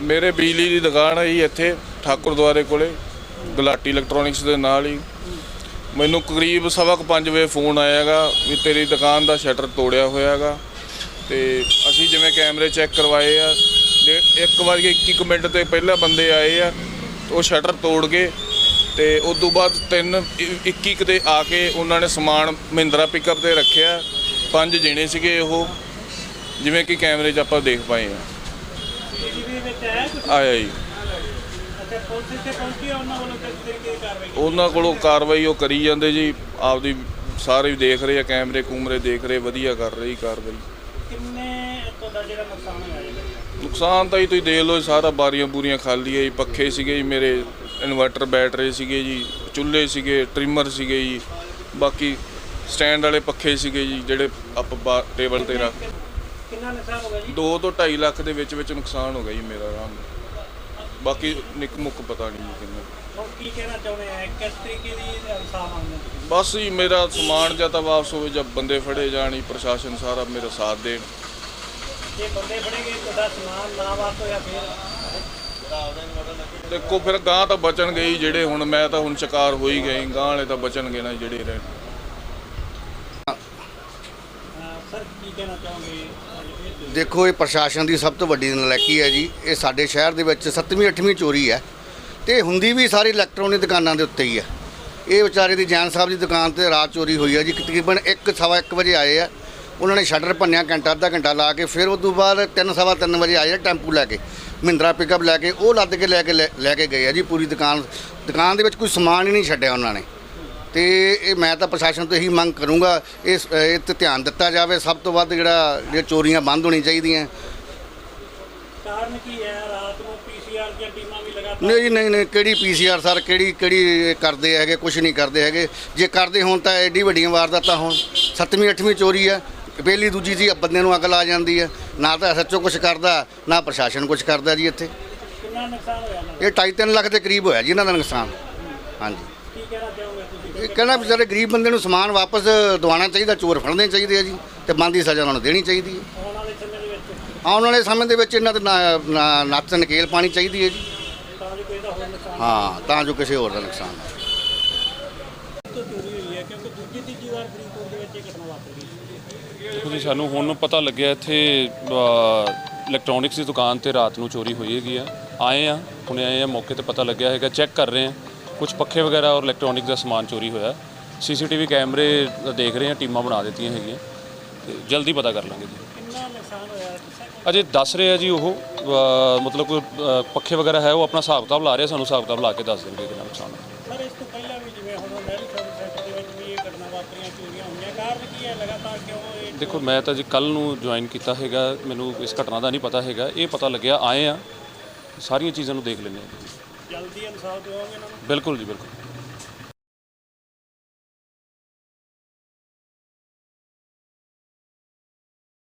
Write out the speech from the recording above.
ਮੇਰੇ ਬਿਜਲੀ ਦੀ ਦੁਕਾਨ ਹੈ ਜੀ ਇੱਥੇ, ਠਾਕੁਰ ਦੁਆਰੇ ਕੋਲੇ, ਗੁਲਾਟੀ ਇਲੈਕਟ੍ਰੋਨਿਕਸ ਦੇ ਨਾਲ ਹੀ। ਮੈਨੂੰ ਕਰੀਬ ਸਵਾ ਕੁ ਪੰਜ ਵਜੇ ਫੋਨ ਆਇਆਗਾ ਵੀ ਤੇਰੀ ਦੁਕਾਨ ਦਾ ਸ਼ਟਰ ਤੋੜਿਆ ਹੋਇਆਗਾ। ਤੇ ਅਸੀਂ ਜਿਵੇਂ ਕੈਮਰੇ ਚੈੱਕ ਕਰਵਾਏ ਆ, ਤੇ ਇੱਕ ਵਾਰ 21 ਮਿੰਟ ਤੇ ਪਹਿਲਾਂ ਬੰਦੇ ਆਏ ਆ, ਉਹ ਸ਼ਟਰ ਤੋੜ ਕੇ ਤੇ ਉਸ ਤੋਂ ਬਾਅਦ ਤਿੰਨ 21 ਤੇ ਆ ਕੇ ਉਹਨਾਂ ਨੇ ਸਮਾਨ ਮਹਿੰਦਰਾ ਪਿਕਅਪ ਤੇ ਰੱਖਿਆ। ਪੰਜ ਜਣੇ ਸੀਗੇ ਉਹ, ਜਿਵੇਂ ਕਿ ਕੈਮਰੇ 'ਚ ਆਪਾਂ ਦੇਖ ਪਾਏ ਆ। ਸੀਸੀਟੀਵੀ ਵਿੱਚ ਹੈ ਕੁਝ ਆਇਆ ਜੀ। ਅੱਛਾ ਪੁਲਿਸ ਇੱਥੇ ਪਹੁੰਚੀ ਆ ਉਹਨਾਂ ਵੱਲੋਂ ਕਿਸ ਤਰੀਕੇ ਦੀ ਕਾਰਵਾਈ ਕੀਤੀ ਉਹਨਾਂ ਕੋਲੋਂ ਕਾਰਵਾਈ ਉਹ ਕਰੀ ਜਾਂਦੇ ਜੀ। ਆਪਦੀ ਸਾਰੇ ਦੇਖ ਰਹੇ ਆ ਕੈਮਰੇ ਕੂਮਰੇ ਦੇਖ ਰਹੇ ਵਧੀਆ ਕਰ ਰਹੀ ਕਾਰਵਾਈ। ਕਿੰਨੇ ਤੁਹਾਡਾ ਜਿਹੜਾ ਨੁਕਸਾਨ ਹੋਇਆ ਜੀ? ਨੁਕਸਾਨ ਤਾਂ ਜੀ ਤੁਸੀਂ ਦੇਖ ਲਓ ਜੀ, ਸਾਰਾ ਬਾਰੀਆਂ ਬੂਰੀਆਂ ਖਾਲੀ ਹੈ ਜੀ। ਪੱਖੇ ਸੀਗੇ ਜੀ ਮੇਰੇ ਇਨਵਰਟਰ ਬੈਟਰੀ ਸੀਗੇ ਜੀ ਚੁੱਲ੍ਹੇ ਸੀਗੇ ਟ੍ਰਿਮਰ ਸੀਗੇ ਜੀ। ਬਾਕੀ ਸਟੈਂਡ ਵਾਲੇ ਪੱਖੇ ਸੀਗੇ ਜੀ ਜਿਹੜੇ ਆਪਾਂ ਟੇਬਲ ਤੇ ਰੱਖ ਕਿੰਨਾ ਨੁਕਸਾਨ ਹੋ ਗਿਆ ਜੀ? 2 ਤੋਂ 2.5 ਲੱਖ ਦੇ ਵਿੱਚ ਵਿੱਚ ਨੁਕਸਾਨ ਹੋ ਗਿਆ ਜੀ ਮੇਰਾ ਆਰਾਮ। ਨਾਲ। ਬਾਕੀ ਨਿੱਕ ਮੁੱਕ ਪਤਾ ਨਹੀਂ ਜੀ ਕਿੰਨਾ। ਹੁਣ ਕੀ ਕਹਿਣਾ ਚਾਹੁੰਦੇ ਆ? ਕਿਸ ਤਰੀਕੇ ਦੀ ਇਨਸਾਫ ਮੰਗਦੇ ਤੁਸੀਂ? ਬਸ ਜੀ ਮੇਰਾ ਸਮਾਨ ਜਾਂ ਤਾਂ ਵਾਪਸ ਹੋਵੇ ਜਾਂ ਬੰਦੇ ਫੜੇ ਜਾਣ ਪ੍ਰਸ਼ਾਸਨ ਸਾਰਾ ਮੇਰਾ ਸਾਥ ਦੇਣ। ਜੇ ਬੰਦੇ ਫੜੇਗੇ ਤੁਹਾਡਾ ਸਮਾਨ ਨਾ ਵਾਪਸ ਹੋਇਆ ਫਿਰ? ਦੇਖੋ ਫਿਰ ਗਾਂ ਤਾਂ ਬਚਣਗੇ ਹੀ ਜਿਹੜੇ ਹੁਣ ਮੈਂ ਤਾਂ ਹੁਣ ਸ਼ਿਕਾਰ ਹੋ ਹੀ ਗਏ ਗਾਂ ਵਾਲੇ ਤਾਂ ਬਚਣਗੇ ਨਾ ਜਿਹੜੇ ਰਹਿਣ। ਸਰ, ਕੀ ਕਹਿਣਾ ਚਾਹੋਗੇ? ਦੇਖੋ, ਇਹ ਪ੍ਰਸ਼ਾਸਨ ਦੀ ਸਭ ਤੋਂ ਵੱਡੀ ਨਲਾਇਕੀ ਹੈ ਜੀ। ਇਹ ਸਾਡੇ ਸ਼ਹਿਰ ਦੇ ਵਿੱਚ 7ਵੀਂ 8ਵੀਂ ਚੋਰੀ ਹੈ ਤੇ ਹੁੰਦੀ ਵੀ ਸਾਰੀ ਇਲੈਕਟ੍ਰੋਨਿਕ ਦੁਕਾਨਾਂ ਦੇ ਉੱਤੇ ਹੀ ਹੈ। ਇਹ ਵਿਚਾਰੇ ਦੀ ਜੈਨ ਸਾਹਿਬ ਦੀ ਦੁਕਾਨ ਤੇ ਰਾਤ ਚੋਰੀ ਹੋਈ ਹੈ ਜੀ। ਤਕਰੀਬਨ 1 ਸਵਾ 1 ਵਜੇ ਆਏ ਆ। ਉਹਨਾਂ ਨੇ ਸ਼ਟਰ ਭੰਨਿਆ, ਘੰਟਾ, ਅੱਧਾ ਘੰਟਾ ਲਾ ਕੇ ਫਿਰ ਉਸ ਤੋਂ ਬਾਅਦ 3 ਸਵਾ 3 ਵਜੇ ਆਏ ਆ ਟੈਂਪੂ ਲੈ ਕੇ, ਮਹਿੰਦਰਾ ਪਿਕਅਪ ਲੈ ਕੇ। ਉਹ ਲੱਦ ਕੇ ਲੈ ਕੇ ਲੈ ਲੈ ਕੇ ਗਏ ਆ ਜੀ ਪੂਰੀ ਦੁਕਾਨ। ਦੁਕਾਨ ਦੇ ਵਿੱਚ ਕੋਈ ਸਮਾਨ ਹੀ ਨਹੀਂ ਛੱਡਿਆ ਉਹਨਾਂ ਨੇ। ਤੇ ਇਹ ਮੈਂ ਤਾਂ ਪ੍ਰਸ਼ਾਸਨ ਤੋਂ ਇਹੀ ਮੰਗ ਕਰੂੰਗਾ ਇਸ ਇਹ ਤੇ ਧਿਆਨ ਦਿੱਤਾ ਜਾਵੇ ਸਭ ਤੋਂ ਵੱਧ ਜਿਹੜਾ ਜਿਹੜੀਆਂ ਚੋਰੀਆਂ ਬੰਦ ਹੋਣੀ ਚਾਹੀਦੀਆਂ। ਕਾਰਨ ਕੀ ਹੈ? ਰਾਤ ਨੂੰ ਪੀਸੀਆਰ ਦੀਆਂ ਟੀਮਾਂ ਵੀ ਲਗਾਤਾਰ ਨਹੀਂ ਨਹੀਂ ਨਹੀਂ ਕਿਹੜੀ ਪੀਸੀਆਰ ਸਰ ਕਿਹੜੀ ਕਿਹੜੀ ਕਰਦੇ ਹੈਗੇ ਕੁਝ ਨਹੀਂ ਕਰਦੇ ਹੈਗੇ। ਜੇ ਕਰਦੇ ਹੋਣ ਤਾਂ ਐਡੀ ਵੱਡੀਆਂ ਵਾਰਦਾਤਾਂ ਹੋਣ। ਸੱਤਵੀਂ ਅੱਠਵੀਂ ਚੋਰੀ ਹੈ। ਪਹਿਲੀ ਦੂਜੀ ਜੀ ਬੰਦੇ ਨੂੰ ਅਕਲ ਆ ਜਾਂਦੀ ਹੈ। ਨਾ ਤਾਂ ਸੱਚੋ ਕੁਝ ਕਰਦਾ ਨਾ ਪ੍ਰਸ਼ਾਸਨ ਕੁਝ ਕਰਦਾ ਜੀ ਇੱਥੇ। ਕਿੰਨਾ ਨੁਕਸਾਨ ਹੋਇਆ ਇਹ 2.5 ਲੱਖ ਦੇ ਕਰੀਬ ਹੋਇਆ ਜੀ ਇਹਨਾਂ ਦਾ ਨੁਕਸਾਨ। ਹਾਂਜੀ। ਕੀ ਕਹਿਣਾ ਚਾਹੋਗੇ ਤੁਸੀਂ? ਇਹ ਕਹਿਣਾ ਵਿਚਾਰੇ ਗਰੀਬ ਬੰਦੇ ਨੂੰ ਸਮਾਨ ਵਾਪਸ ਦਿਵਾਉਣਾ ਚਾਹੀਦਾ ਚੋਰ ਫੜਨੇ ਚਾਹੀਦੇ ਆ ਜੀ ਤੇ ਬੰਦੀ ਸਜ਼ਾ ਉਹਨਾਂ ਨੂੰ ਦੇਣੀ ਚਾਹੀਦੀ ਹੈ। ਆਉਣ ਵਾਲੇ ਸਮੇਂ ਦੇ ਵਿੱਚ? ਆਉਣ ਵਾਲੇ ਸਮੇਂ ਦੇ ਵਿੱਚ ਇਹਨਾਂ ਤੇ ਨਾ- ਨਾ- ਨੱਥ ਨਕੇਲ ਪਾਣੀ ਚਾਹੀਦੀ ਹੈ ਜੀ। ਤਾਂ ਜੋ ਕੋਈ ਦਾ ਹੋਰ ਨੁਕਸਾਨ? ਹਾਂ ਤਾਂ ਜੋ ਕਿਸੇ ਹੋਰ ਦਾ ਨੁਕਸਾਨ ਨਾ ਹੋਵੇ। ਤੋਂ ਚੋਰੀ ਹੋਈ ਹੈ ਕਿਉਂਕਿ ਦੂਜੀ ਤੀਜੀ ਵਾਰ ਫਰੀਦਕੋਟ ਦੇ ਵਿੱਚ ਇਹ ਘਟਨਾ ਵਾਪਰ ਗਈ ਦੇਖੋ ਜੀ ਸਾਨੂੰ ਹੁਣ ਪਤਾ ਲੱਗਿਆ ਇੱਥੇ ਇਲੈਕਟ੍ਰੋਨਿਕਸ ਦੀ ਦੁਕਾਨ ਤੇ ਰਾਤ ਨੂੰ ਚੋਰੀ ਹੋਈ ਹੈਗੀ ਆ। ਆਏ ਆ ਹੁਣੇ ਆਏ ਆ ਮੌਕੇ ਤੇ ਪਤਾ ਲੱਗਿਆ ਹੈਗਾ ਚੈੱਕ ਕਰ ਰਹੇ ਆ। ਕੁਝ ਪੱਖੇ ਵਗੈਰਾ ਔਰ ਇਲੈਕਟ੍ਰੋਨਿਕ ਦਾ ਸਮਾਨ ਚੋਰੀ ਹੋਇਆ। ਸੀਸੀਟੀਵੀ ਕੈਮਰੇ ਦੇਖ ਰਹੇ ਆ ਟੀਮਾਂ ਬਣਾ ਦਿੱਤੀਆਂ ਹੈਗੀਆਂ। ਤੇ ਜਲਦੀ ਪਤਾ ਕਰ ਲਾਂਗੇ ਜੀ। ਹੋਇਆ ਅਜੇ ਦੱਸ ਰਹੇ ਆ ਜੀ ਉਹ ਅ, ਮਤਲਬ ਕੋਈ ਅ, ਪੱਖੇ ਵਗੈਰਾ ਹੈ ਉਹ ਆਪਣਾ ਹਿਸਾਬ ਕਿਤਾਬ ਲਾ ਰਹੇ ਆ, ਸਾਨੂੰ ਹਿਸਾਬ ਕਿਤਾਬ ਲਾ ਕੇ ਦੱਸ ਦੇਣਗੇ ਕਿੰਨਾ ਨੁਕਸਾਨ ਹੈ ਸਰ ਇਸ ਤੋਂ ਪਹਿਲਾਂ ਵੀ ਜਿਵੇਂ ਹੁਣ ਮੈਰੀ ਸ਼ਾਪਿੰਗ ਸੈਂਟਰ ਦੇ ਵਿੱਚ ਵੀ ਇਹ ਘਟਨਾ ਵਾਪਰੀਆਂ ਚੋਰੀਆਂ ਹੋਈਆਂ ਕਾਰਨ ਕੀ ਹੈ ਲਗਾਤਾਰ ਕਿਉਂ ਇਹ ਦੇਖੋ ਮੈਂ ਤਾਂ ਜੀ ਕੱਲ ਨੂੰ ਜੁਆਇਨ ਕੀਤਾ ਹੈਗਾ ਮੈਨੂੰ ਇਸ ਘਟਨਾ ਦਾ ਨਹੀਂ ਪਤਾ ਹੈਗਾ ਇਹ ਪਤਾ ਲੱਗਿਆ ਆਏ ਆ ਸਾਰੀਆਂ ਚੀਜ਼ਾਂ ਨੂੰ ਦੇਖ ਲੈਂਦੇ ਆ। ਜਲਦੀ ਇਨਸਾਫ ਦਿਵਾਓਗੇ ਇਹਨਾਂ ਨੂੰ? ਬਿਲਕੁਲ ਜੀ ਬਿਲਕੁਲ।